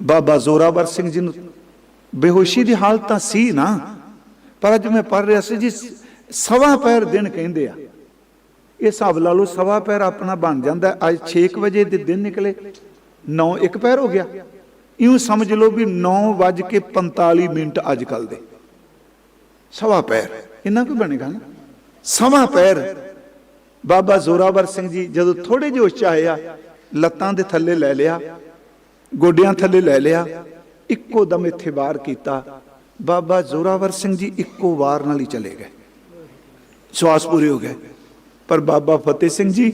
ਬਾਬਾ ਜ਼ੋਰਾਵਰ ਸਿੰਘ ਜੀ ਨੂੰ ਬੇਹੋਸ਼ੀ ਦੀ ਹਾਲਤ ਤਾਂ ਸੀ ਨਾ, ਪਰ ਅੱਜ ਮੈਂ ਪੜ ਰਿਹਾ ਸੀ ਜੀ, ਸਵਾ ਪੈਰ ਦਿਨ ਕਹਿੰਦੇ ਆ। ਇਹ ਹਿਸਾਬ ਲਾ ਲਓ, ਸਵਾ ਪੈਰ ਆਪਣਾ ਬਣ ਜਾਂਦਾ, ਅੱਜ 6 ਵਜੇ ਦੇ ਦਿਨ ਨਿਕਲੇ 9 ਇੱਕ ਪੈਰ ਹੋ ਗਿਆ। ਇਉਂ ਸਮਝ ਲਓ ਵੀ 9 ਵੱਜ ਕੇ 45 ਮਿੰਟ ਅੱਜ ਕੱਲ ਦੇ। ਸਵਾ ਪੈਰ, ਇੰਨਾ ਕੋਈ ਬਣੇਗਾ ਨਾ? ਸਵਾ ਪੈਰ। ਬਾਬਾ ਜ਼ੋਰਾਵਰ ਸਿੰਘ ਜੀ ਜਦੋਂ ਥੋੜੇ ਜਿਹੇ 'ਚ ਆਏ ਆ, ਲੱਤਾਂ ਦੇ ਥੱਲੇ ਲੈ ਲਿਆ ਗੋਡਿਆਂ ਥੱਲੇ ਲੈ ਲਿਆ, ਇੱਕੋ ਦਮ ਇੱਥੇ ਵਾਰ ਕੀਤਾ। ਬਾਬਾ ਜ਼ੋਰਾਵਰ ਸਿੰਘ ਜੀ ਇੱਕੋ ਵਾਰ ਨਾਲ ਹੀ ਚਲੇ ਗਏ। ਸਵਾਸ ਪੂਰੇ ਹੋ ਗਏ। ਪਰ ਬਾਬਾ ਫਤਿਹ ਸਿੰਘ ਜੀ,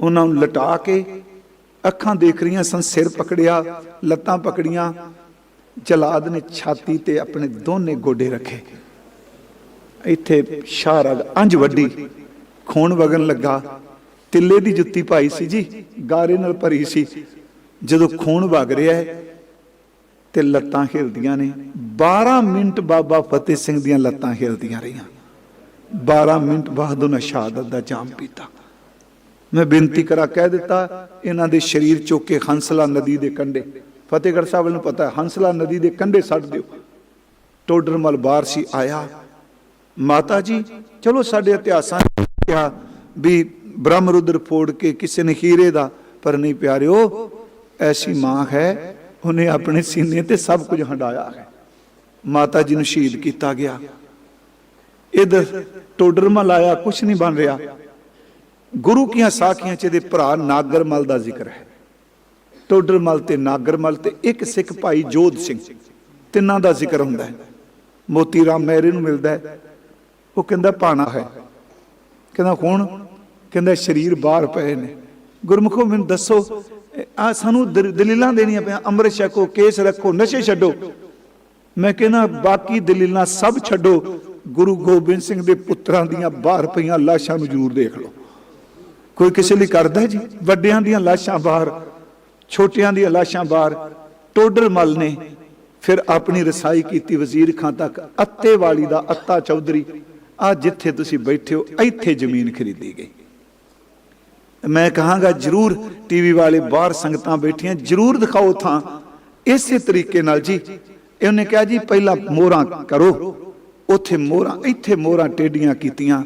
ਉਹਨਾਂ ਨੂੰ ਲਟਾ ਕੇ ਅੱਖਾਂ ਦੇਖ ਰਹੀਆਂ ਸਨ, ਸਿਰ ਪਕੜਿਆ, ਲੱਤਾਂ ਪਕੜੀਆਂ। ਜਲਾਦ ਨੇ ਛਾਤੀ ਤੇ ਆਪਣੇ ਦੋਨੇ ਗੋਡੇ ਰੱਖੇ। ਇੱਥੇ ਸ਼ਾਰਗ ਅੰਜ ਵੱਡੀ ਖੂਨ ਵਗਣ ਲੱਗਾ। ਤਿੱਲੇ ਦੀ ਜੁੱਤੀ ਪਾਈ ਸੀ ਜੀ, ਗਾਰੇ ਨਾਲ ਭਰੀ ਸੀ। ਜਦੋਂ ਖੂਨ ਵਗ ਰਿਹਾ ਹੈ ਤੇ ਲੱਤਾਂ ਹਿਲਦੀਆਂ ਨੇ। 12 ਮਿੰਟ ਬਾਬਾ ਫਤਿਹ ਸਿੰਘ ਦੀਆਂ ਲੱਤਾਂ ਹਿਲਦੀਆਂ ਰਹੀਆਂ। 12 ਮਿੰਟ ਬਾਅਦ ਉਹਨਾਂ ਸ਼ਹਾਦਤ ਦਾ ਜਾਮ ਪੀਤਾ। ਮੈਂ ਬੇਨਤੀ ਕਰਾ, ਕਹਿ ਦਿੱਤਾ, ਇਹਨਾਂ ਦੇ ਸਰੀਰ ਚੁੱਕ ਕੇ ਹੰਸਲਾ ਨਦੀ ਦੇ ਕੰਢੇ। ਫਤਿਹਗੜ੍ਹ ਸਾਹਿਬ ਨੂੰ ਪਤਾ ਹੈ, ਹੰਸਲਾ ਨਦੀ ਦੇ ਕੰਢੇ ਛੱਡ ਦਿਓ। ਟੋਡਰਮਲ ਬਾਹਰ ਸੀ, ਆਇਆ। ਮਾਤਾ ਜੀ, ਚਲੋ ਸਾਡੇ ਇਤਿਹਾਸਾਂ ਕਿਹਾ ਵੀ ਬ੍ਰਹਮਰੁਦਰ ਫੋੜ ਕੇ ਕਿਸੇ ਨੇ ਹੀਰੇ ਦਾ, ਪਰ ਨਹੀਂ ਪਿਆਰਿਓ। ਐਸੀ ਮਾਂ ਹੈ, ਉਹਨੇ ਆਪਣੇ ਸੀਨੇ ਤੇ ਸਭ ਕੁਝ ਹੰਡਾਇਆ ਹੈ। ਮਾਤਾ ਜੀ ਨੂੰ ਸ਼ਹੀਦ ਕੀਤਾ ਗਿਆ। ਇਧਰ ਟੋਡਰਮਲ ਆਇਆ ਕੁਝ ਨਹੀਂ ਬਣ ਰਿਹਾ। ਗੁਰੂ ਕੀਆਂ ਸਾਖੀਆਂ ਚ ਇਹਦੇ ਭਰਾ ਨਾਗਰਮਲ ਦਾ ਜ਼ਿਕਰ ਹੈ। ਟੋਡਰਮਲ ਤੇ ਨਾਗਰਮਲ ਤੇ ਇੱਕ ਸਿੱਖ ਭਾਈ ਜੋਧ ਸਿੰਘ, ਤਿੰਨਾਂ ਦਾ ਜ਼ਿਕਰ ਹੁੰਦਾ ਹੈ। ਮੋਤੀ ਰਾਮ ਮਹਿਰੇ ਨੂੰ ਮਿਲਦਾ ਹੈ। ਉਹ ਕਹਿੰਦਾ ਪਾਣਾ ਹੈ। ਕਹਿੰਦਾ ਕੌਣ? ਕਹਿੰਦਾ ਸਰੀਰ ਬਾਹਰ ਪਏ ਨੇ। ਗੁਰਮੁਖੋ, ਮੈਨੂੰ ਦੱਸੋ, ਆ ਸਾਨੂੰ ਦਲੀਲਾਂ ਦੇਣੀਆਂ ਪਿਆ ਅੰਮ੍ਰਿਤ ਛਕੋ, ਕੇਸ ਰੱਖੋ, ਨਸ਼ੇ ਛੱਡੋ। ਮੈਂ ਕਹਿੰਦਾ, ਬਾਕੀ ਦਲੀਲਾਂ ਸਭ ਛੱਡੋ। ਗੁਰੂ ਗੋਬਿੰਦ ਸਿੰਘ ਦੇ ਪੁੱਤਰਾਂ ਦੀਆਂ ਬਾਹਰ ਪਈਆਂ ਲਾਸ਼ਾਂ ਨੂੰ ਜ਼ਰੂਰ ਦੇਖ ਲਓ। ਕੋਈ ਕਿਸੇ ਲਈ ਕਰਦਾ ਜੀ? ਵੱਡਿਆਂ ਦੀਆਂ ਲਾਸ਼ਾਂ ਬਾਹਰ, ਛੋਟਿਆਂ ਦੀਆਂ ਲਾਸ਼ਾਂ ਬਾਹਰ, ਟੋਡਰ ਮਲ ਨੇ। ਫਿਰ ਆਪਣੀ ਰਸਾਈ ਕੀਤੀ ਵਜ਼ੀਰ ਖਾਂ ਤੱਕ, ਅੱਤੇ ਵਾਲੀ ਦਾ ਅੱਤਾ ਚੌਧਰੀ। ਆ ਜਿੱਥੇ ਤੁਸੀਂ ਬੈਠੇ ਹੋ, ਇੱਥੇ ਜ਼ਮੀਨ ਖਰੀਦੀ ਗਈ। ਮੈਂ ਕਹਾਂਗਾ ਜਰੂਰ ਟੀਵੀ ਵਾਲੇ ਬਾਹਰ ਸੰਗਤਾਂ ਬੈਠੀਆਂ, ਜਰੂਰ ਦਿਖਾਓ ਥਾਂ। ਇਸੇ ਤਰੀਕੇ ਨਾਲ ਜੀ, ਇਹਨੇ ਕਿਹਾ ਜੀ, ਪਹਿਲਾਂ ਮੋਹਰਾਂ ਕਰੋ। ਉੱਥੇ ਮੋਹਰਾਂ, ਇੱਥੇ ਮੋਹਰਾਂ ਟੇਡੀਆਂ ਕੀਤੀਆਂ।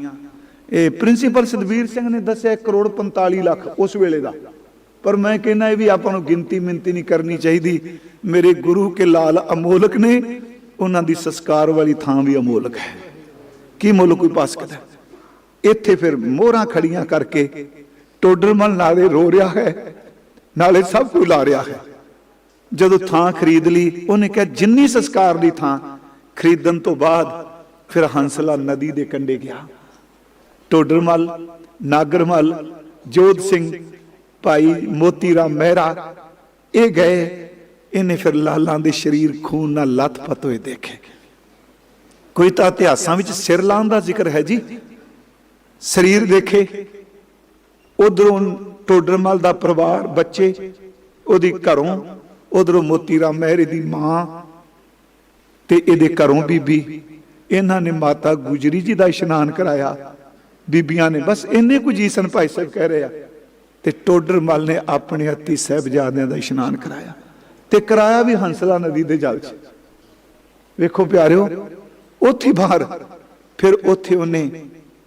ਇਹ ਪ੍ਰਿੰਸੀਪਲ ਸਤਵੀਰ ਸਿੰਘ ਨੇ ਦੱਸਿਆ ਇੱਕ ਕਰੋੜ 45 ਲੱਖ ਉਸ ਵੇਲੇ ਦਾ। ਪਰ ਮੈਂ ਕਹਿੰਦਾ, ਇਹ ਵੀ ਆਪਾਂ ਨੂੰ ਗਿਣਤੀ ਮਿੰਤੀ ਨਹੀਂ ਕਰਨੀ ਚਾਹੀਦੀ। ਮੇਰੇ ਗੁਰੂ ਕੇ ਲਾਲ ਅਮੋਲਕ ਨੇ, ਉਹਨਾਂ ਦੀ ਸੰਸਕਾਰ ਵਾਲੀ ਥਾਂ ਵੀ ਅਮੋਲਕ ਹੈ। ਕੀ ਮੁੱਲ ਕੋਈ ਪਾ ਸਕਦਾ ਇੱਥੇ ਫਿਰ ਮੋਹਰਾਂ ਖੜੀਆਂ ਕਰਕੇ ਟੋਡਰਮਲ ਨਾਲੇ ਰੋ ਰਿਹਾ ਹੈ, ਨਾਲੇ ਸਭ ਕੁਝ ਲਾ ਰਿਹਾ ਹੈ। ਜਦੋਂ ਥਾਂ ਖਰੀਦ ਲਈ, ਉਹਨੇ ਕਿਹਾ, ਜਿੰਨੀ ਸੰਸਕਾਰ ਦੀ ਥਾਂ, ਖਰੀਦਣ ਤੋਂ ਬਾਅਦ ਫਿਰ ਹੰਸਲਾ ਨਦੀ ਦੇ ਕੰਢੇ ਗਿਆ। ਟੋਡਰਮਲ, ਨਾਗਰਮਲ, ਜੋਧ ਸਿੰਘ, ਭਾਈ ਮੋਤੀ ਰਾਮ ਮਹਿਰਾ, ਇਹ ਗਏ, ਇਹਨੇ ਫਿਰ ਲਾਲਾਂ ਦੇ ਸਰੀਰ ਖੂਨ ਨਾਲ ਲੱਥਪੱਥ ਹੋਏ ਦੇਖੇ। ਕੋਈ ਤਾਂ ਇਤਿਹਾਸਾਂ ਵਿੱਚ ਸਿਰ ਲਾਉਣ ਦਾ ਜ਼ਿਕਰ ਹੈ ਜੀ। ਸਰੀਰ ਦੇਖੇ ਉਧਰੋਂ ਟੋਡਰਮਲ ਦਾ ਪਰਿਵਾਰ, ਬੱਚੇ, ਉਹਦੀ ਘਰੋਂ, ਉਧਰੋਂ ਮੋਤੀ ਰਾਮ ਮਹਿਰੇ ਦੀ ਮਾਂ ਤੇ ਇਹਦੇ ਘਰੋਂ ਬੀਬੀ। ਇਹਨਾਂ ਨੇ ਮਾਤਾ ਗੁਜਰੀ ਜੀ ਦਾ ਇਸ਼ਨਾਨ ਕਰਾਇਆ। ਬੀਬੀਆਂ ਨੇ ਬਸ ਇੰਨੇ ਕੁ ਜੀਸਨ ਭਾਈ ਸਾਹਿਬ ਕਹਿ ਰਹੇ ਆ। ਤੇ ਟੋਡਰਮਲ ਨੇ ਆਪਣੇ ਹੱਥੀ ਸਾਹਿਬਜ਼ਾਦਿਆਂ ਦਾ ਇਸ਼ਨਾਨ ਕਰਾਇਆ। ਤੇ ਕਰਾਇਆ ਵੀ ਹੰਸਲਾ ਨਦੀ ਦੇ ਜਲ 'ਚ। ਵੇਖੋ ਪਿਆਰਿਓ, ਉੱਥੇ ਬਾਹਰ, ਫਿਰ ਉੱਥੇ ਉਹਨੇ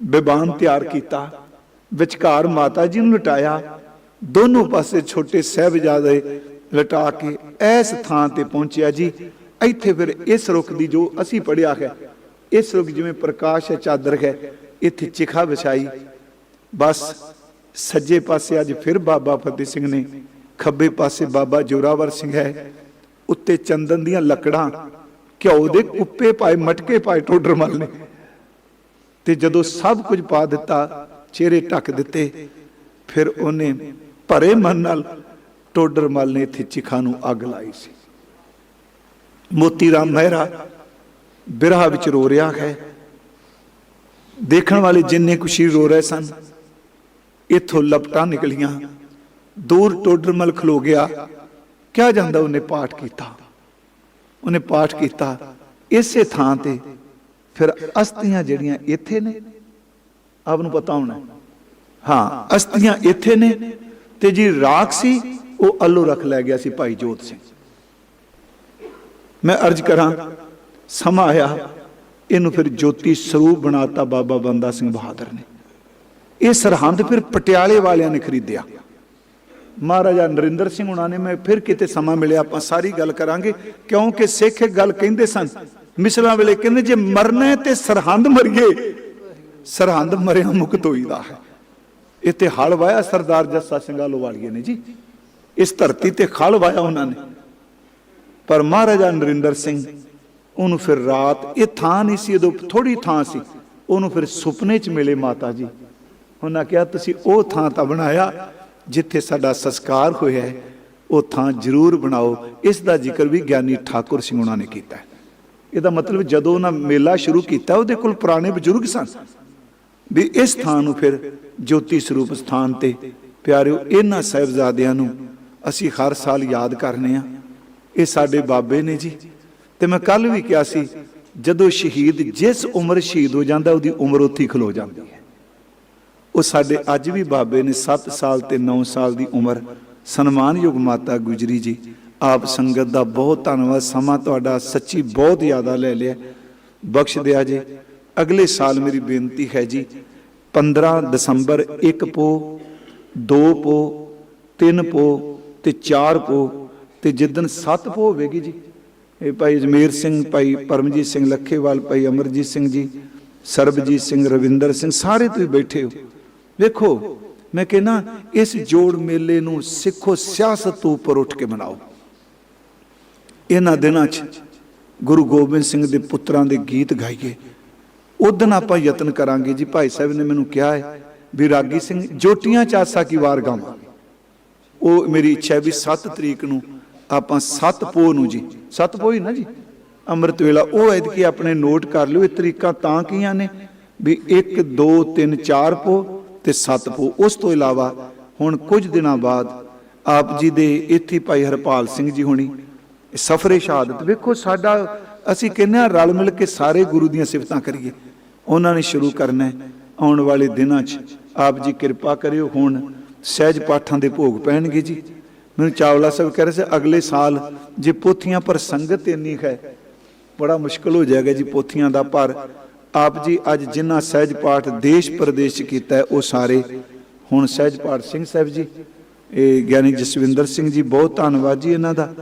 ਬਿਬਾਨ ਤਿਆਰ ਕੀਤਾ। ਵਿਚਕਾਰ ਮਾਤਾ ਜੀ ਨੂੰ ਲਟਾਇਆ। ਦੋਨੋਂ ਪਾਸੇ ਛੋਟੇ ਸਹਿਬਜ਼ਾਦੇ ਲਟਾ ਕੇ ਇਸ ਥਾਂ ਤੇ ਪਹੁੰਚਿਆ ਜੀ। ਇੱਥੇ ਫਿਰ ਇਸ ਰੁੱਖ ਦੀ ਜੋ ਅਸੀਂ ਪੜਿਆ ਹੈ, ਇਸ ਰੁੱਖ ਜਿਵੇਂ ਪ੍ਰਕਾਸ਼ ਹੈ, ਚਾਦਰ ਹੈ, ਇੱਥੇ ਚਿਖਾ ਵਿਛਾਈ। ਬਸ ਸੱਜੇ ਪਾਸੇ ਅੱਜ ਫਿਰ ਬਾਬਾ ਫਤਿਹ ਸਿੰਘ ਨੇ, ਖੱਬੇ ਪਾਸੇ ਬਾਬਾ ਜੋਰਾਵਰ ਸਿੰਘ ਹੈ। ਉੱਤੇ ਚੰਦਨ ਦੀਆਂ ਲੱਕੜਾਂ, ਘਿਓ ਦੇ ਕੁੱਪੇ ਪਾਏ, ਮਟਕੇ ਪਾਏ ਟੋਡਰਮਲ ਨੇ। ਤੇ ਜਦੋਂ ਸਭ ਕੁਝ ਪਾ ਦਿੱਤਾ ਚਿਹਰੇ ਢੱਕ ਦਿੱਤੇ। ਫਿਰ ਉਹਨੇ ਭਰੇ ਮਨ ਨਾਲ ਟੋਡਰਮਲ ਨੇ ਇੱਥੇ ਚਿਖਾ ਨੂੰ ਅੱਗ ਲਾਈ ਸੀ। ਮੋਤੀ ਰਾਮ ਮਹਿਰਾ ਬਿਰਹਾ ਵਿੱਚ ਰੋ ਰਿਹਾ ਹੈ। ਦੇਖਣ ਵਾਲੇ ਜਿੰਨੇ ਕੁਸ਼ੀ ਰੋ ਰਹੇ ਸਨ, ਇੱਥੋਂ ਲਪਟਾਂ ਨਿਕਲੀਆਂ। ਦੂਰ ਟੋਡਰਮਲ ਖਲੋ ਗਿਆ। ਕਿਹਾ ਜਾਂਦਾ ਉਹਨੇ ਪਾਠ ਕੀਤਾ। ਉਹਨੇ ਪਾਠ ਕੀਤਾ। ਇਸੇ ਥਾਂ ਤੇ ਫਿਰ ਅਸਤੀਆਂ ਜਿਹੜੀਆਂ ਇੱਥੇ ਨੇ ਆਪ ਨੂੰ ਪਤਾ ਹੋਣਾ ਹਾਂ। ਅਸਤੀਆਂ ਇੱਥੇ ਨੇ ਤੇ ਜੀ ਰਾਖ ਸੀ, ਉਹ ਅੱਲੋ ਰੱਖ ਲੈ ਗਿਆ ਸੀ ਭਾਈ ਜੋਤ ਸਿੰਘ। ਮੈਂ ਅਰਜ਼ ਕਰਾਂ, ਸਮਾਂ ਆਇਆ, ਇਹਨੂੰ ਫਿਰ ਜੋਤੀ ਸਰੂਪ ਬਣਾਤਾ ਬਾਬਾ ਬੰਦਾ ਸਿੰਘ ਬਹਾਦਰ ਨੇ। ਇਹ ਸਰਹੰਦ ਫਿਰ ਪਟਿਆਲੇ ਵਾਲਿਆਂ ਨੇ ਖਰੀਦਿਆ। ਮਹਾਰਾਜਾ ਨਰਿੰਦਰ ਸਿੰਘ ਉਹਨਾਂ ਨੇ, ਮੈਂ ਫਿਰ ਕਿਤੇ ਸਮਾਂ ਮਿਲਿਆ, ਆਪਾਂ ਸਾਰੀ ਗੱਲ ਕਰਾਂਗੇ, ਕਿਉਂਕਿ ਸਿੱਖ ਇੱਕ ਗੱਲ ਕਹਿੰਦੇ ਸਨ, ਮਿਸਲਾਂ ਵੇਲੇ ਕਹਿੰਦੇ, ਜੇ ਮਰਨਾ ਤੇ ਸਰਹੰਦ ਮਰੀਏ ਸਰਹੰਦ ਮਰਿਆ ਮੁਕਤ ਹੋਈਦਾ ਹੈ। ਇੱਥੇ ਹਲ ਵਾਇਆ ਸਰਦਾਰ ਜੱਸਾ ਸਿੰਘ ਆਲੋਵਾਲੀਏ ਨੇ ਜੀ। ਇਸ ਧਰਤੀ ਤੇ ਖਲ ਵਾਇਆ ਉਹਨਾਂ ਨੇ। ਪਰ ਮਹਾਰਾਜਾ ਨਰਿੰਦਰ ਸਿੰਘ, ਉਹਨੂੰ ਫਿਰ ਰਾਤ ਇਹ ਥਾਂ ਨਹੀਂ ਸੀ, ਉਦੋਂ ਥੋੜੀ ਥਾਂ ਸੀ। ਉਹਨੂੰ ਫਿਰ ਸੁਪਨੇ 'ਚ ਮਿਲੇ ਮਾਤਾ ਜੀ। ਉਹਨਾਂ ਕਿਹਾ, ਤੁਸੀਂ ਉਹ ਥਾਂ ਤਾਂ ਬਣਾਇਆ ਜਿੱਥੇ ਸਾਡਾ ਸੰਸਕਾਰ ਹੋਇਆ ਹੈ। ਉਹ ਥਾਂ ਜ਼ਰੂਰ ਬਣਾਓ। ਇਸ ਦਾ ਜ਼ਿਕਰ ਵੀ ਗਿਆਨੀ ਠਾਕੁਰ ਸਿੰਘ ਉਹਨਾਂ ਨੇ ਕੀਤਾ ਇਹਦਾ ਮਤਲਬ ਜਦੋਂ ਉਹਨਾਂ ਮੇਲਾ ਸ਼ੁਰੂ ਕੀਤਾ, ਉਹਦੇ ਕੋਲ ਪੁਰਾਣੇ ਬਜ਼ੁਰਗ ਸਨ। ਵੀ ਇਸ ਥਾਂ ਨੂੰ ਫਿਰ ਜੋਤੀ ਸਰੂਪ ਸਥਾਨ ਤੇ, ਪਿਆਰਿਓ, ਇਹਨਾਂ ਸਾਹਿਬਜ਼ਾਦਿਆਂ ਨੂੰ ਅਸੀਂ ਹਰ ਸਾਲ ਯਾਦ ਕਰਨੇ ਆ ਇਹ ਸਾਡੇ ਬਾਬੇ ਨੇ ਜੀ। ਤੇ ਮੈਂ ਕੱਲ ਵੀ ਕਿਹਾ ਸੀ, ਜਦੋਂ ਸ਼ਹੀਦ ਜਿਸ ਉਮਰ ਸ਼ਹੀਦ ਹੋ ਜਾਂਦਾ, ਉਹਦੀ ਉਮਰ ਉੱਥੇ ਖਲੋ ਜਾਂਦੀ ਹੈ। ਉਹ ਸਾਡੇ ਅੱਜ ਵੀ ਬਾਬੇ ਨੇ 7 ਸਾਲ ਤੇ 9 ਸਾਲ ਦੀ ਉਮਰ ਸਨਮਾਨਯੋਗ ਮਾਤਾ ਗੁਜਰੀ ਜੀ। ਆਪ ਸੰਗਤ ਦਾ ਬਹੁਤ ਧੰਨਵਾਦ। ਸਮਾਂ ਤੁਹਾਡਾ ਸੱਚੀ ਬਹੁਤ ਜ਼ਿਆਦਾ ਲੈ ਲਿਆ। ਬਖਸ਼ ਦਿਆ ਜੇ। ਅਗਲੇ ਸਾਲ ਮੇਰੀ ਬੇਨਤੀ ਹੈ ਜੀ 15 ਦਸੰਬਰ 1 ਪੋ 2 ਪੋ 3 ਪੋ ਤੇ 4 ਪੋ ਤੇ ਜਿੱਦਨ 7 ਪੋ ਹੋਵੇਗੀ ਜੀ, ਇਹ ਭਾਈ ਜਮੀਰ ਸਿੰਘ, ਭਾਈ ਪਰਮਜੀਤ ਸਿੰਘ ਲੱਖੇਵਾਲ, ਭਾਈ ਅਮਰਜੀਤ ਸਿੰਘ ਜੀ, ਸਰਬਜੀਤ ਸਿੰਘ, ਰਵਿੰਦਰ ਸਿੰਘ, ਸਾਰੇ ਤੁਸੀਂ ਬੈਠੇ ਹੋ। ਵੇਖੋ, ਮੈਂ ਕਹਿੰਨਾ ਇਸ ਜੋੜ ਮੇਲੇ ਨੂੰ ਸਿੱਖੋ, ਸਿਆਸਤ ਤੋਂ ਉੱਪਰ ਉੱਠ ਕੇ ਮਨਾਓ। ਇਹਨਾਂ ਦਿਨਾਂ 'ਚ ਗੁਰੂ ਗੋਬਿੰਦ ਸਿੰਘ ਦੇ ਪੁੱਤਰਾਂ ਦੇ ਗੀਤ ਗਾਈਏ ਉਦੋਂ ਆਪਾਂ ਯਤਨ ਕਰਾਂਗੇ ਜੀ, ਭਾਈ ਸਾਹਿਬ ਨੇ ਮੈਨੂੰ ਕਿਹਾ ਹੈ ਵੀ ਰਾਗੀ ਸਿੰਘ ਜੋਟੀਆਂ ਚਾਸਾ ਕੀ ਵਾਰ ਗਾਵਾਂਗੇ ਉਹ ਮੇਰੀ ਇੱਛਾ ਹੈ ਵੀ 7 ਤਰੀਕ ਨੂੰ ਆਪਾਂ 7 ਪੋ ਨੂੰ ਜੀ। 7 ਪੋ ਹੀ ਨਾ ਜੀ? ਅੰਮ੍ਰਿਤ ਵੇਲਾ, ਉਹ ਐਦ ਕਿ ਆਪਣੇ ਨੋਟ ਕਰ ਲਿਓ, ਇਹ ਤਰੀਕਾਂ ਤਾਂ ਕੀਆਂ ਨੇ ਵੀ 1 2 3 4 ਪੋ ਤੇ 7 ਪੋ ਉਸ ਤੋਂ ਇਲਾਵਾ ਹੁਣ ਕੁਝ ਦਿਨਾਂ ਬਾਅਦ ਆਪ ਜੀ ਦੇ ਇੱਥੇ ਭਾਈ ਹਰਪਾਲ ਸਿੰਘ ਜੀ ਹੋਣੀ, ਸਫਰੇ ਸ਼ਹਾਦਤ। ਵੇਖੋ ਸਾਡਾ, ਅਸੀਂ ਕਹਿੰਦੇ ਆ ਰਲ ਮਿਲ ਕੇ ਸਾਰੇ ਗੁਰੂ ਦੀਆਂ ਸਿਫਤਾਂ ਕਰੀਏ। ਉਹਨਾਂ ਨੇ ਸ਼ੁਰੂ ਕਰਨਾ ਆਉਣ ਵਾਲੇ ਦਿਨਾਂ 'ਚ ਆਪ ਜੀ ਕਿਰਪਾ ਕਰਿਓ, ਹੁਣ ਸਹਿਜ ਪਾਠਾਂ ਦੇ ਭੋਗ ਪੈਣਗੇ ਜੀ। ਮੈਨੂੰ ਚਾਵਲਾ ਸਾਹਿਬ ਕਹਿ ਰਹੇ ਸੀ, ਅਗਲੇ ਸਾਲ ਜੇ ਪੋਥੀਆਂ ਪਰ ਸੰਗਤ ਇੰਨੀ ਹੈ, ਬੜਾ ਮੁਸ਼ਕਲ ਹੋ ਜਾਏਗਾ ਜੀ ਪੋਥੀਆਂ ਦਾ ਪਰ। ਆਪ ਜੀ ਅੱਜ ਜਿੰਨਾ ਸਹਿਜ ਪਾਠ ਦੇਸ਼ ਪ੍ਰਦੇਸ਼ 'ਚ ਕੀਤਾ ਉਹ ਸਾਰੇ। ਹੁਣ ਸਹਿਜ ਪਾਠ ਸਿੰਘ ਸਾਹਿਬ ਜੀ, ਇਹ ਗਿਆਨੀ ਜਸਵਿੰਦਰ ਸਿੰਘ ਜੀ, ਬਹੁਤ ਧੰਨਵਾਦ ਜੀ ਇਹਨਾਂ ਦਾ।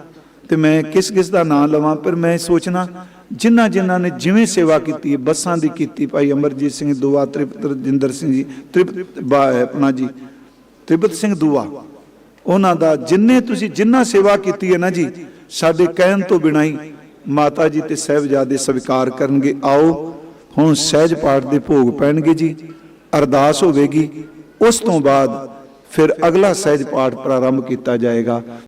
ਤੇ ਮੈਂ ਕਿਸ ਕਿਸ ਦਾ ਨਾਮ ਲਵਾਂ ਪਰ ਮੈਂ ਸੋਚਣਾ ਜਿਨ੍ਹਾਂ ਜਿਨ੍ਹਾਂ ਨੇ ਜਿਵੇਂ ਸੇਵਾ ਕੀਤੀ ਹੈ ਬੱਸਾਂ ਦੀ ਕੀਤੀ, ਭਾਈ ਅਮਰਜੀਤ ਸਿੰਘ ਦੁਆ, ਤ੍ਰਿਪਤ ਰਜਿੰਦਰ ਸਿੰਘ ਜੀ, ਤ੍ਰਿਪਤ ਆਪਣਾ ਜੀ, ਤ੍ਰਿਪਤ ਸਿੰਘ ਦੁਆ। ਉਹਨਾਂ ਦਾ ਜਿੰਨੇ ਤੁਸੀਂ ਜਿੰਨਾ ਸੇਵਾ ਕੀਤੀ ਹੈ ਨਾ ਜੀ, ਸਾਡੇ ਕਹਿਣ ਤੋਂ ਬਿਨਾਂ ਹੀ ਮਾਤਾ ਜੀ ਤੇ ਸਹਿਬਜ਼ਾਦੇ ਸਵੀਕਾਰ ਕਰਨਗੇ। ਆਓ, ਹੁਣ ਸਹਿਜ ਪਾਠ ਦੇ ਭੋਗ ਪੈਣਗੇ ਜੀ, ਅਰਦਾਸ ਹੋਵੇਗੀ। ਉਸ ਤੋਂ ਬਾਅਦ ਫਿਰ ਅਗਲਾ ਸਹਿਜ ਪਾਠ ਪ੍ਰਾਰੰਭ ਕੀਤਾ ਜਾਏਗਾ।